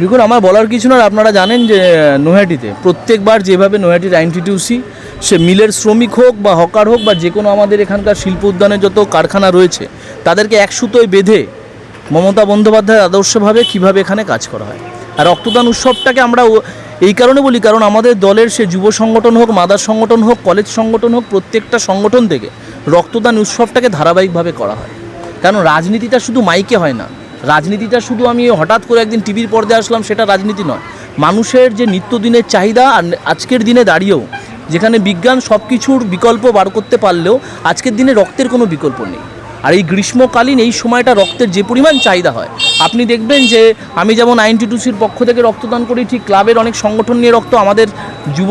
দেখুন আমার বলার কিছু না আপনারা জানেন যে নৈহাটিতে প্রত্যেকবার যেভাবে নৈহাটির আইনটিটিউসি, সে মিলের শ্রমিক হোক বা হকার হোক বা যে কোনো আমাদের এখানকার শিল্প উদ্যানে যত কারখানা রয়েছে, তাদেরকে এক সুতোয় বেঁধে মমতা বন্দ্যোপাধ্যায়ের আদর্শভাবে কীভাবে এখানে কাজ করা হয়। আর রক্তদান উৎসবটাকে আমরা এই কারণে বলি, কারণ আমাদের দলের সে যুব সংগঠন হোক, মাদার সংগঠন হোক, কলেজ সংগঠন হোক, প্রত্যেকটা সংগঠন থেকে রক্তদান উৎসবটাকে ধারাবাহিকভাবে করা হয়। কারণ রাজনীতিটা শুধু মাইকে হয় না রাজনীতিটা শুধু আমি হঠাৎ করে একদিন টিভির পর্দায় আসলাম, সেটা রাজনীতি নয়। মানুষের যে নিত্যদিনের চাহিদা আর আজকের দিনে দাঁড়িয়েও, যেখানে বিজ্ঞান সব কিছুর বিকল্প বার করতে পারলেও, আজকের দিনে রক্তের কোনো বিকল্প নেই। আর এই গ্রীষ্মকালীন এই সময়টা রক্তের যে পরিমাণ চাহিদা হয়। আপনি দেখবেন যে আমি যেমন আইনটিটিউসির পক্ষ থেকে রক্তদান করি, ঠিক ক্লাবের অনেক সংগঠন নিয়ে রক্ত আমাদের যুব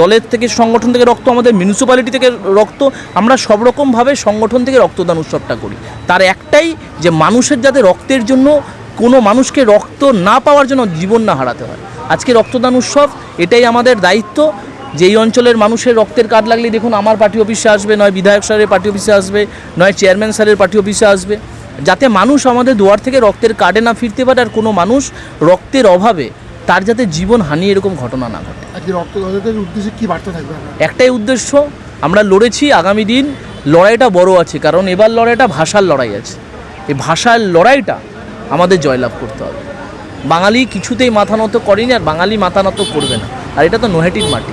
দলের থেকে সংগঠন থেকে রক্ত, আমাদের মিউনিসিপ্যালিটি থেকে রক্ত, আমরা সব রকমভাবে সংগঠন থেকে রক্তদান উৎসবটা করি। তার একটাই যে মানুষের যাতে রক্তের জন্য কোনো মানুষকে রক্ত না পাওয়ার জন্য জীবন না হারাতে হয়। আজকে রক্তদান উৎসব, এটাই আমাদের দায়িত্ব। যেই অঞ্চলের মানুষের রক্তের কার্ড লাগলে দেখুন আমার পার্টি অফিসে আসবে নয় বিধায়ক স্যারের পার্টি অফিসে আসবে নয় চেয়ারম্যান স্যারের পার্টি অফিসে আসবে। যাতে মানুষ আমাদের দুয়ার থেকে রক্তের কার্ডে না ফিরতে পারে আর কোনো মানুষ রক্তের অভাবে তার যাতে জীবন হানি এরকম ঘটনা না ঘটে। উদ্দেশ্যে কি বার্তা থাকবে একটাই উদ্দেশ্য আমরা লড়েছি আগামী দিন লড়াইটা বড় আছে কারণ এবার লড়াইটা ভাষার লড়াই আছে। এই ভাষার লড়াইটা আমাদের জয়লাভ করতে হবে। বাঙালি কিছুতেই মাথা নত করেনি আর বাঙালি মাথা নত করবে না। আর এটা তো নোহেটির মাটি।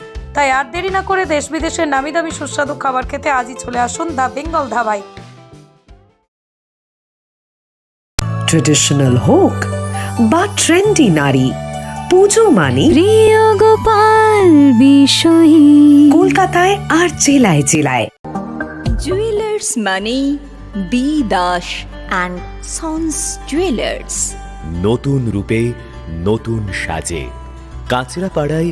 তাই আর দেরি না করে দেশ বিদেশের নামি দামি সুস্বাদু খাবার খেতে আজই চলে আসুন দ্য বেঙ্গল ধাবায়। ট্রেডিশনাল হোক বা ট্রেন্ডি নারী পুজো মানে প্রিয় গোপাল বিষয়ী। কলকাতায় আর জেলায় জেলায়। জুয়েলার্স মানে B Das and sons jewellers নতুন রূপে নতুন সাজে। কাঁচরাপাড়ায়